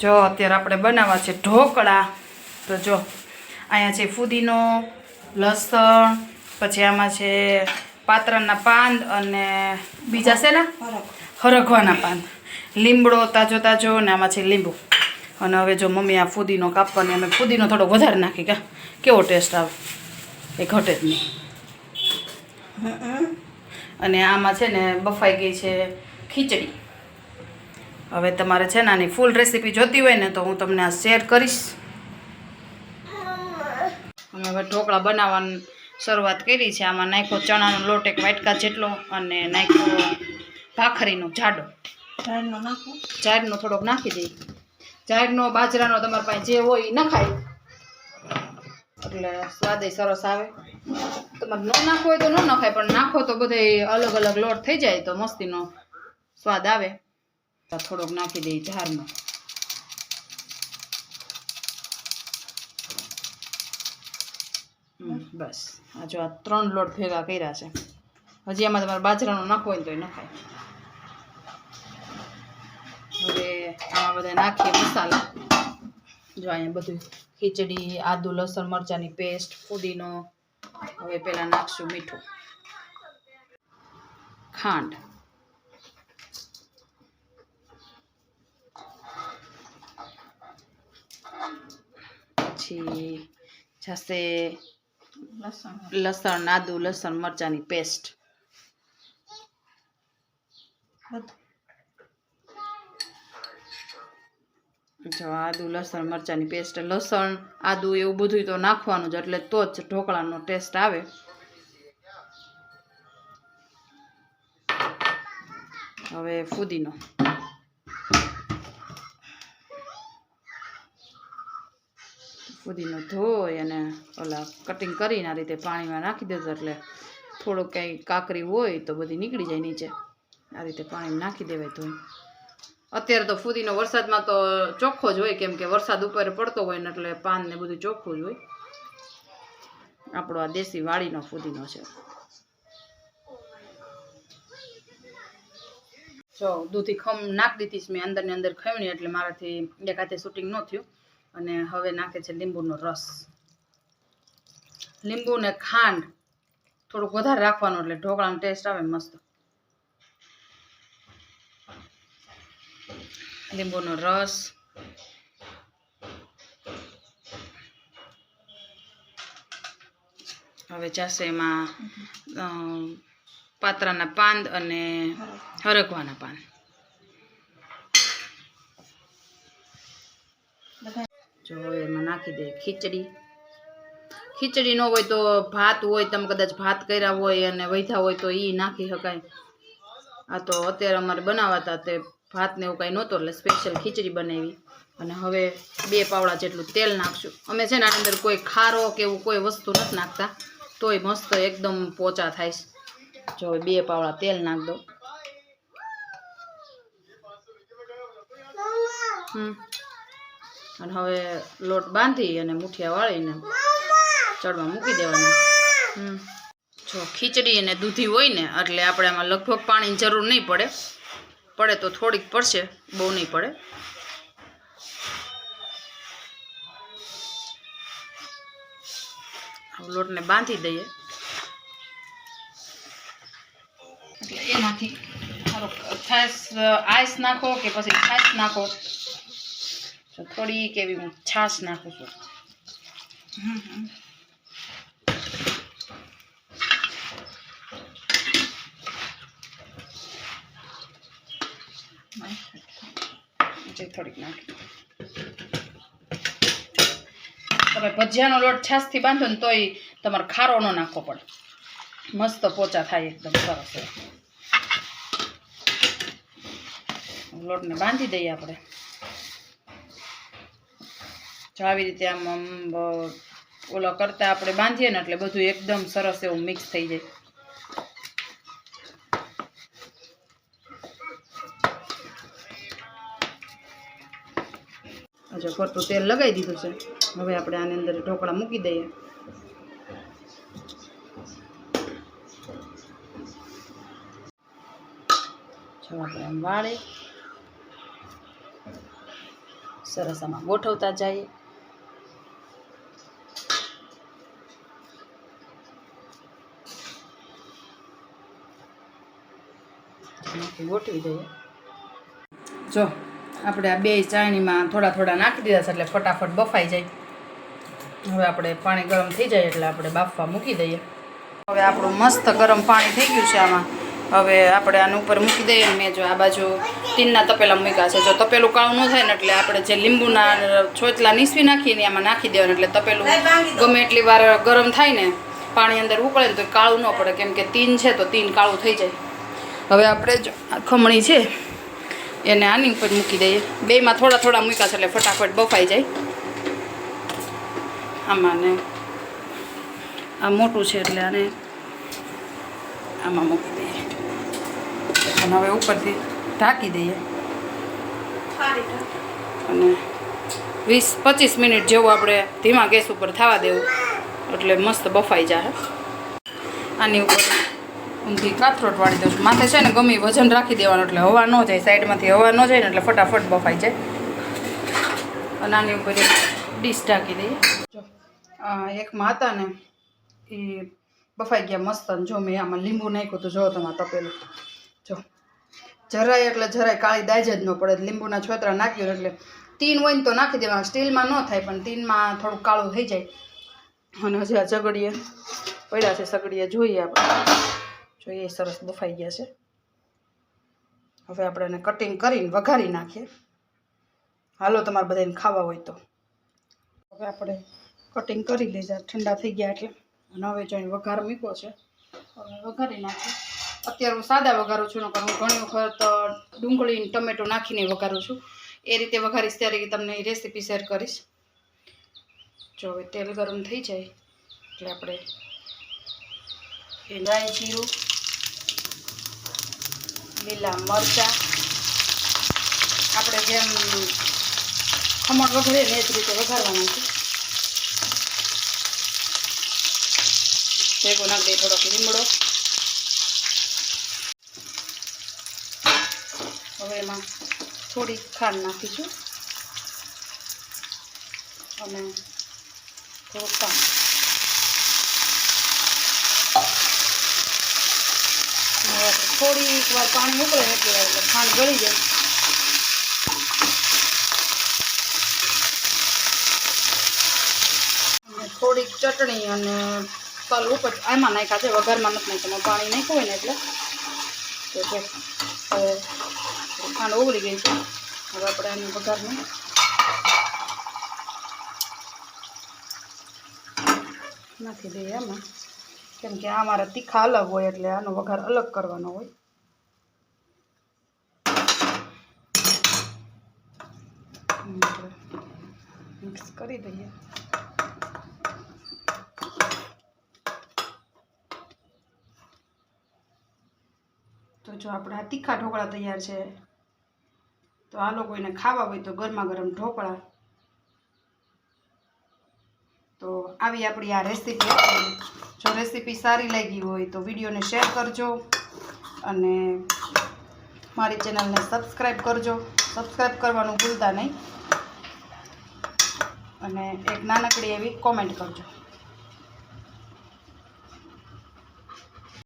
જો અત્યારે આપણે બનાવવા છે ઢોકળા. તો જો અહીંયા છે ફુદીનો લસણ પછી આમાં છે પાત્રના પાન અને બીજા છે ને? હરગવાના પાન લીમડો તાજો તાજો અને આમાં છે લીંબુ. અને હવે જો મમ્મી આ ફુદીનો કાપવાની અમે ફુદીનો થોડો વધારે નાખી કા? કેવો ટેસ્ટ આવે? એ ઘટે જ નહીં. અને આમાં છે ને બફાઈ ગઈ છે ખીચડી. હવે તમારે છે ને આની ફૂલ રેસીપી જોતી હોય ને તો હું તમને આ શેર કરીશ. અમે હવે ઢોકળા બનાવવાની શરૂઆત કરી છે. આમાં નાખો ચણાનો લોટ એક વાટકા જેટલો અને નાખ્યો ભાખરીનો જાડો. જાડનો થોડોક નાખી દઈ જાડનો બાજરાનો તમારી પાસે જે હોય એ નખાય. એટલે સ્વાદ સરસ આવે. તમારે ન નાખવો હોય તો ન નખાય પણ નાખો તો બધે અલગ અલગ લોટ થઈ જાય તો મસ્તીનો સ્વાદ આવે. થોડોક નાખી દઈ જારમાં. બસ. આ જો આ ત્રણ લોટ ભેગા કર્યા છે. હજી આમાં તમારે બાજરાનો નાખવો હોય તોય નખાય. હવે આમાં બધા નાખીએ મસાલા. જો અહીંયા બધું ખીચડી, આદુ, લસણ, મરચાંની પેસ્ટ, ફુદીનો. હવે પહેલાં નાખશું મીઠું. ખાંડ. પછી જશે લસણ. આદુ લસણ મરચાંની પેસ્ટ જો આદુ લસણ મરચાંની પેસ્ટ લસણ આદુ એવું બધું તો નાખવાનું જ એટલે તો જ ઢોકળાનો ટેસ્ટ આવે. હવે ફુદીનો. ફુદીનો ધોઈ અને ઓલા કટિંગ કરીને આ રીતે પાણીમાં નાખી દેજો એટલે થોડુંક કંઈ કાકરી હોય તો બધી નીકળી જાય નીચે. આ રીતે પાણીમાં નાખી દેવાય ધોઈ અત્યારે તો ફુદીનો વરસાદમાં તો ચોખ્ખો જ હોય કેમ કે વરસાદ ઉપર પડતો હોય ને એટલે પાન ને બધું ચોખ્ખું જ હોય. આપણો આ દેશી વાડીનો ફુદીનો છે. જો દૂધી ખમ નાખી દીધી મેં અંદર ને અંદર ખમણી એટલે મારાથી એક હાથે શૂટિંગ ન થયું. અને હવે નાખે છે લીંબુનો રસ. લીંબુ ને ખાંડ થોડુંક વધારે રાખવાનું એટલે ઢોકળાનો ટેસ્ટ આવે મસ્ત. લીંબુનો રસ. હવે જશે એમાં પાત્રાના પાન અને હરકવાના પાન નાખી દે, ખીચડી. ખીચડી ન હોય તો ભાત હોય, તમે કદાચ ભાત કર્યા હોય અને વૈધા હોય તો એ નાખી શકાય. આ તો અત્યારે અમારે બનાવાતા તે ભાતને એવું કાંઈ નહોતું, એટલે સ્પેશિયલ ખીચડી બનાવી. અને હવે બે પાવડા જેટલું તેલ નાખશું. અમે છે ને આની અંદર કોઈ ખારો કે એવું કોઈ વસ્તુ નથી નાખતા, તોય મસ્ત એકદમ પોચા થાય જો બે પાવડા તેલ નાખ દો હમ. અને હવે લોટ બાંધી અને મુઠિયા વાળીને ચડવા મૂકી દેવાના. જો ખીચડી અને દૂધી હોય ને, એટલે આપણે આમાં લગભગ પાણીની જરૂર નહીં પડે. પડે તો થોડીક પડશે, બહુ નહીં પડે. લોટને બાંધી દઈએ. એટલે એમાંથી થોડોક આઈસ નાખો કે પછી છાશ નાખો. તો થોડીક એવી હું છાશ નાખું છું. થોડીક નાખી. તમે ભજીયાનો લોટ છાશથી બાંધો ને તોય તમારે ખારો ન નાખવો પડે. મસ્ત પોચા થાય એકદમ સરસ. લોટને બાંધી દઈએ આપણે. જો આવી રીતે આમ ઓલો કરતા આપણે બાંધીએ ને એટલે બધું એકદમ સરસ એવું મિક્સ થઈ જાય. અચ્છા ફરતું તેલ લગાવી દીધું છે. હવે આપણે આની અંદર ઢોકળા મૂકી દઈએ. આપણે આમ વાળી, સરસ આમાં ગોઠવતા જઈએ. ગોઠવી દઈએ. જો, આપણે આ બે ચાણીમાં થોડા થોડા નાખી દીધા છે એટલે ફટાફટ બફાઈ જાય. હવે આપણે પાણી ગરમ થઈ જાય એટલે આપણે બાફવા મૂકી દઈએ. હવે આપણું મસ્ત ગરમ પાણી થઈ ગયું છે આમાં. હવે આપણે આને ઉપર મૂકી દઈએ મેં જો આ બાજુ તીનના તપેલા મૂક્યા છે. જો તપેલું કાળું ન થાય ને એટલે આપણે જે લીંબુના છોચલા નીસવી નાખીને આમાં નાખી દેવાનું એટલે તપેલું ગમે એટલી વાર ગરમ થાય ને પાણી અંદર ઉકળે ને તો કાળું ન પડે. કેમ કે તીન છે તો તીન કાળું થઈ જાય. હવે આપણે જ આ ખમણી છે એને આની ઉપર મૂકી દઈએ. બેમાં થોડા થોડા મૂક્યા છે એટલે ફટાફટ બફાઈ જાય. આમાં ને આ મોટું છે એટલે આને આમાં મૂકી દઈએ. અને હવે ઉપરથી ઢાંકી દઈએ. અને વીસ પચીસ મિનિટ જેવું આપણે ધીમા ગેસ ઉપર થવા દેવું. એટલે મસ્ત બફાઈ જાય આની ઉપર ઊંધી કાથરોટ વાળી દઉં છું માથે છે ને ગમે વજન રાખી દેવાનું એટલે હવા ન જાય, સાઈડમાંથી હવા ન જાય ને એટલે ફટાફટ બફાઈ જાય. અને આની ઉપર ડીશ ઢાંકી દઈએ. જો એકમાં હતા ને એ બફાઈ ગયા મસ્ત જો મેં આમાં લીંબુ નાખ્યું હતું, જો તમારે તપેલું. જો, જરાય એટલે જરાય કાળી દાજ જ ન પડે લીંબુના છોતરા નાખ્યું એટલે તીન હોય ને તો નાખી દેવાના, સ્ટીલમાં ન થાય પણ તીનમાં થોડું કાળું થઈ જાય. અને હજી આ ઝઘડીએ પડ્યા છે સગડીએ જોઈએ આપણે. જોઈએ સરસ બફાઈ ગયા છે. હવે આપણે એને કટિંગ કરીને વઘારી નાખીએ. હાલો, તમારે બધાને ખાવા હોય તો. હવે આપણે કટિંગ કરી લીધા, ઠંડા થઈ ગયા એટલે. અને હવે જો વઘાર મૂક્યો છે. હવે વઘારી નાખીએ. અત્યારે હું સાદા વઘારું છું, નકર હું ઘણી વખત ડુંગળી ટમેટો નાખીને વઘારું છું. એ રીતે વઘારીશ ત્યારે તમને રેસીપી શેર કરીશ. જો હવે તેલ ગરમ થઈ જાય, એટલે આપણે એ રાઈ જીરું લીલા મરચાં આપણે જેમ ખમણ વઘારીએ ને એ જ રીતે વઘારવાનું છે ભેગો નાખી દઈએ થોડોક લીમડો હવે એમાં થોડી ખાંડ નાખીશું અને થોડુંક પાણી હવે આપણે થોડીક વાર પાણી ઉકળે એટલે એટલે ખાંડ ગળી જાય. થોડીક ચટણી અને તલ ઉપર એમાં નાખ્યા છે, વઘારમાં નથી નાખ્યા પાણી નાખ્યું હોય ને એટલે. તો ખાંડ ઓગળી ગઈ છે. હવે આપણે એને વઘારમાં નાખી દઈએ આમાં. કેમ કે આ મારા તીખા અલગ હોય એટલે આનો વઘાર અલગ કરવાનો હોય. મિક્સ કરી દઈએ. તો જો આપણા તીખા ઢોકળા તૈયાર છે, તો આ લોકો એને ખાવા હોય તો ગરમા ગરમ ઢોકળા તો આવી આપણી આ રેસીપી. જો રેસીપી સારી લાગી હોય તો વિડીયોને શેર કરજો અને મારી ચેનલને સબસ્ક્રાઈબ કરજો. સબસ્ક્રાઈબ કરવાનું ભૂલતા નહીં. અને એક નાનકડી એવી કોમેન્ટ કરજો.